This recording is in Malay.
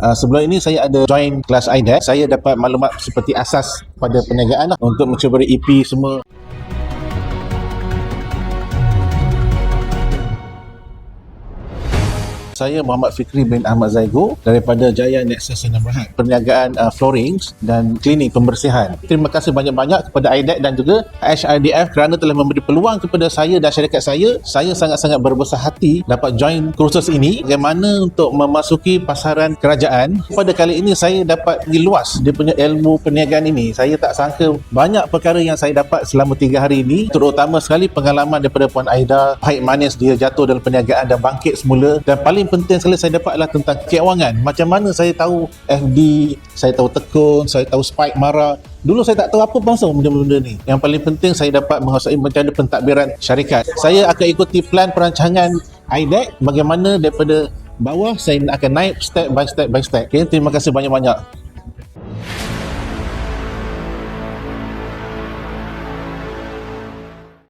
Uh, sebelum ini saya ada join kelas IDEX. Saya dapat maklumat seperti asas pada perniagaan lah untuk mencuburi EP semua. Saya Muhammad Fikri bin Ahmad Zaigo daripada Jaya Nexus Senam Berhad. Perniagaan uh, flooring dan klinik pembersihan. Terima kasih banyak-banyak kepada IDEC dan juga HRDF kerana telah memberi peluang kepada saya dan syarikat saya. Saya sangat-sangat berbesar hati dapat join kursus ini. Bagaimana untuk memasuki pasaran kerajaan. Pada kali ini saya dapat pergi luas dia punya ilmu perniagaan ini. Saya tak sangka banyak perkara yang saya dapat selama tiga hari ini. Terutama sekali pengalaman daripada Puan Aida. Pahit manis dia jatuh dalam perniagaan dan bangkit semula. Dan paling penting sekali saya dapat adalah tentang keuangan. Macam mana saya tahu FD, saya tahu tekun, saya tahu spike marah. Dulu saya tak tahu apa bangsa benda-benda ni. Yang paling penting saya dapat menguasai macam mana pentadbiran syarikat. Saya akan ikuti plan perancangan IDEC bagaimana daripada bawah saya akan naik step by step by step. Okay, terima kasih banyak-banyak.